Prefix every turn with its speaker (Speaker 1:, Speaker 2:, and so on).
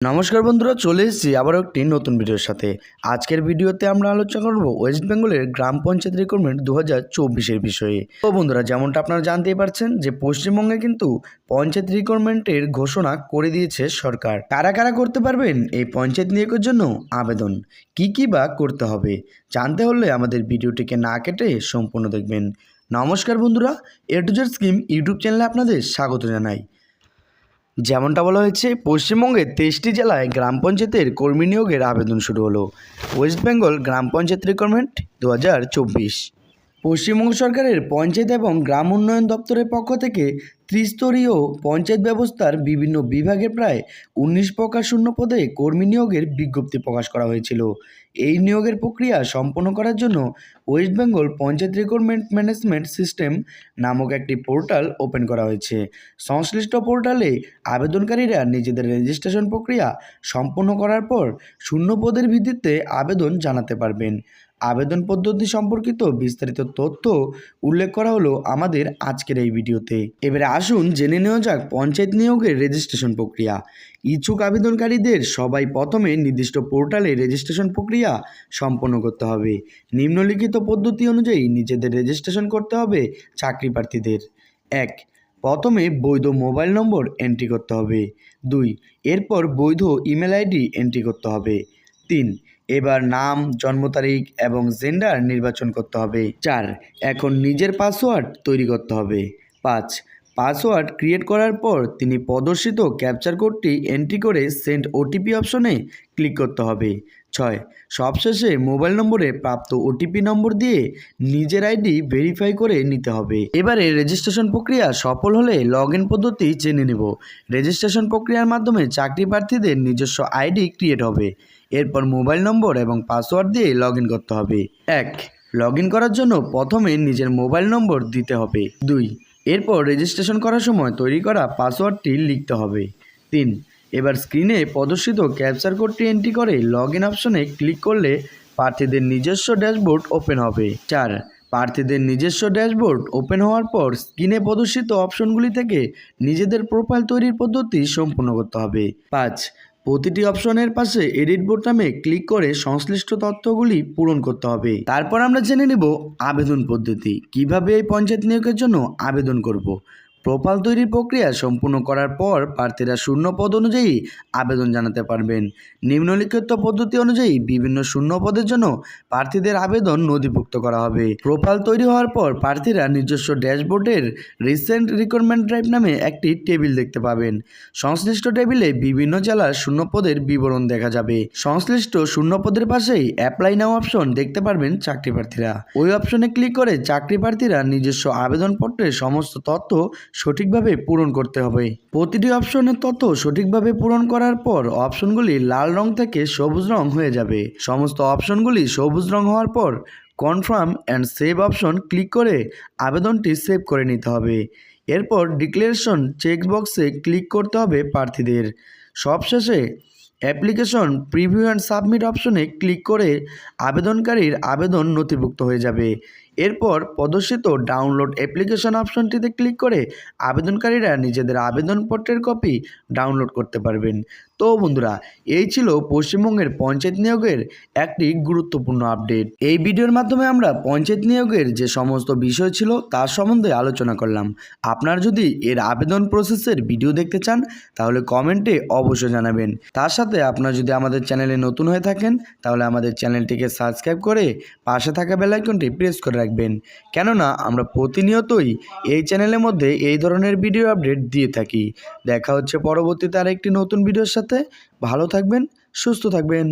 Speaker 1: নমস্কার বন্ধুরা, চলে এসেছি আবারও একটি নতুন ভিডিওর সাথে। আজকের ভিডিওতে আমরা আলোচনা করব ওয়েস্ট বেঙ্গলের গ্রাম পঞ্চায়েত রিক্রুটমেন্ট দু হাজার চব্বিশের বিষয়ে। তো বন্ধুরা, যেমনটা আপনারা জানতেই পারছেন যে পশ্চিমবঙ্গে কিন্তু পঞ্চায়েত রিক্রুটমেন্টের ঘোষণা করে দিয়েছে সরকার। কারা কারা করতে পারবেন এই পঞ্চায়েত নিয়োগের জন্য আবেদন? কি কি বা করতে হবে? জানতে হলে আমাদের ভিডিওটিকে না কেটে সম্পূর্ণ দেখবেন। নমস্কার বন্ধুরা A to Z scheme YouTube চ্যানেলে আপনাদের স্বাগত জানাই। যেমনটা বলা হয়েছে, পশ্চিমবঙ্গের তেইশটি জেলায় গ্রাম পঞ্চায়েতের কর্মী নিয়োগের আবেদন শুরু হলো। ওয়েস্ট বেঙ্গল গ্রাম পঞ্চায়েত রিক্রুটমেন্ট দু হাজার চব্বিশ। পশ্চিমবঙ্গ সরকারের পঞ্চায়েত এবং গ্রাম উন্নয়ন দপ্তরের পক্ষ থেকে ত্রিস্তরীয় পঞ্চায়েত ব্যবস্থার বিভিন্ন বিভাগে প্রায় উনিশ প্রকার শূন্য পদে কর্মী নিয়োগের বিজ্ঞপ্তি প্রকাশ করা হয়েছিল। এই নিয়োগের প্রক্রিয়া সম্পন্ন করার জন্য West Bengal panchayat recruitment management system নামক একটি পোর্টাল ওপেন করা হয়েছে। সংশ্লিষ্ট পোর্টালে আবেদনকারীরা নিজেদের রেজিস্ট্রেশন প্রক্রিয়া সম্পন্ন করার পর শূন্য পদের ভিত্তিতে আবেদন জানাতে পারবেন। আবেদন পদ্ধতি সম্পর্কিত বিস্তারিত তথ্য উল্লেখ করা হলো আমাদের আজকের এই ভিডিওতে। এবারে আসুন জেনে নেওয়া যাক পঞ্চায়েত নিয়োগের রেজিস্ট্রেশন প্রক্রিয়া। ইচ্ছুক আবেদনকারীদের সবাই প্রথমে নির্দিষ্ট পোর্টালে রেজিস্ট্রেশন প্রক্রিয়া সম্পন্ন করতে হবে। নিম্নলিখিত পদ্ধতি অনুযায়ী নিজেদের রেজিস্ট্রেশন করতে হবে চাকরি প্রার্থীদের এক, প্রথমে বৈধ মোবাইল নম্বর এন্ট্রি করতে হবে। দুই, এরপর বৈধ ইমেল আইডি এন্ট্রি করতে হবে। তিন, এবার নাম, জন্ম তারিখ এবং জেন্ডার নির্বাচন করতে হবে। চার, এখন নিজের পাসওয়ার্ড তৈরি করতে হবে। পাঁচ পাসওয়ার্ড ক্রিয়েট করার পর তিনি প্রদর্শিত ক্যাপচার কোডটি এন্ট্রি করে সেন্ড ওটিপি অপশনে ক্লিক করতে হবে। ছয়, সবশেষে মোবাইল নম্বরে প্রাপ্ত ওটিপি নম্বর দিয়ে নিজের আইডি ভেরিফাই করে নিতে হবে। এবারে রেজিস্ট্রেশন প্রক্রিয়া সফল হলে লগ ইন পদ্ধতি জেনে নেব। রেজিস্ট্রেশন প্রক্রিয়ার মাধ্যমে চাকরি প্রার্থীদের নিজস্ব আইডি ক্রিয়েট হবে। এরপর মোবাইল নম্বর এবং পাসওয়ার্ড দিয়ে লগ করতে হবে। এক লগ করার জন্য প্রথমে নিজের মোবাইল নম্বর দিতে হবে। দুই এরপর রেজিস্ট্রেশন করার সময় তৈরি করা পাসওয়ার্ডটি লিখতে হবে। তিন, এবার স্ক্রিনে প্রদর্শিত ক্যাপচার কোডটি এন্ট্রি করে লগ ইন অপশনে ক্লিক করলে প্রার্থীদের নিজস্ব ড্যাশবোর্ড ওপেন হবে। চার, প্রার্থীদের নিজস্ব ড্যাশবোর্ড ওপেন হওয়ার পর স্ক্রিনে প্রদর্শিত অপশনগুলি থেকে নিজেদের প্রোফাইল তৈরির পদ্ধতি সম্পূর্ণ করতে হবে। পাঁচ প্রতিটি অপশনের পাশে এডিট বোতামে ক্লিক করে সংশ্লিষ্ট তথ্যগুলি পূরণ করতে হবে। তারপর আমরা জেনে নেব আবেদন পদ্ধতি। কীভাবে এই পঞ্চায়েত নিয়োগের জন্য আবেদন করব? প্রোফাইল তৈরির প্রক্রিয়া সম্পূর্ণ করার পর প্রার্থীরা শূন্য পদ অনুযায়ী আবেদন জানাতে পারবেন। নিম্নলিখিত পদ্ধতি অনুযায়ী বিভিন্ন শূন্য পদের জন্য প্রার্থীদের আবেদন নথিভুক্ত করা হবে। প্রোফাইল তৈরি হওয়ার পর প্রার্থীরা নিজস্ব ড্যাশবোর্ডের রিসেন্ট রিক্রুটমেন্ট ড্রাইভ নামে একটি টেবিল দেখতে পাবেন। সংশ্লিষ্ট টেবিলে বিভিন্ন জেলার শূন্য পদের বিবরণ দেখা যাবে। সংশ্লিষ্ট শূন্য পদের পাশেই অ্যাপ্লাই নাও অপশন দেখতে পারবেন চাকরি প্রার্থীরা। ওই অপশনে ক্লিক করে চাকরি প্রার্থীরা নিজস্ব আবেদনপত্রের সমস্ত তথ্য সঠিকভাবে পূরণ করতে হবে। প্রতিটি অপশনের তথ্য সঠিকভাবে পূরণ করার পর অপশনগুলি লাল রং থেকে সবুজ রং হয়ে যাবে। সমস্ত অপশনগুলি সবুজ রং হওয়ার পর confirm and save option click করে আবেদনটি সেভ করে নিতে হবে। এরপর ডিক্লারেশন চেকবক্সে ক্লিক করতে হবে প্রার্থীদের। সবশেষে অ্যাপ্লিকেশন প্রিভিউ অ্যান্ড সাবমিট অপশনে ক্লিক করে আবেদনকারীর আবেদন নথিভুক্ত হয়ে যাবে। এরপর প্রদর্শিত ডাউনলোড অ্যাপ্লিকেশন অপশনটিতে ক্লিক করে আবেদনকারীরা নিজেদের আবেদনপত্রের কপি ডাউনলোড করতে পারবেন। তো বন্ধুরা, এই ছিল পশ্চিমবঙ্গের পঞ্চায়েত নিয়োগের একটি গুরুত্বপূর্ণ আপডেট এই ভিডিওর মাধ্যমে আমরা পঞ্চায়েত নিয়োগের যে সমস্ত বিষয় ছিল তার সম্বন্ধে আলোচনা করলাম। আপনার যদি এর আবেদন প্রসেসের ভিডিও দেখতে চান, তাহলে কমেন্টে অবশ্যই জানাবেন। তার সাথে আপনারা যদি আমাদের চ্যানেলে নতুন হয়ে থাকেন, তাহলে আমাদের চ্যানেলটিকে সাবস্ক্রাইব করে পাশে থাকা বেলাইকনটি প্রেস করে রাখবেন। কেননা, আমরা প্রতিনিয়তই এই চ্যানেলের মধ্যে এই ধরনের ভিডিও আপডেট দিয়ে থাকি। দেখা হচ্ছে পরবর্তীতে আরেকটি নতুন ভিডিওর সাথে। ভালো থাকবেন, সুস্থ থাকবেন।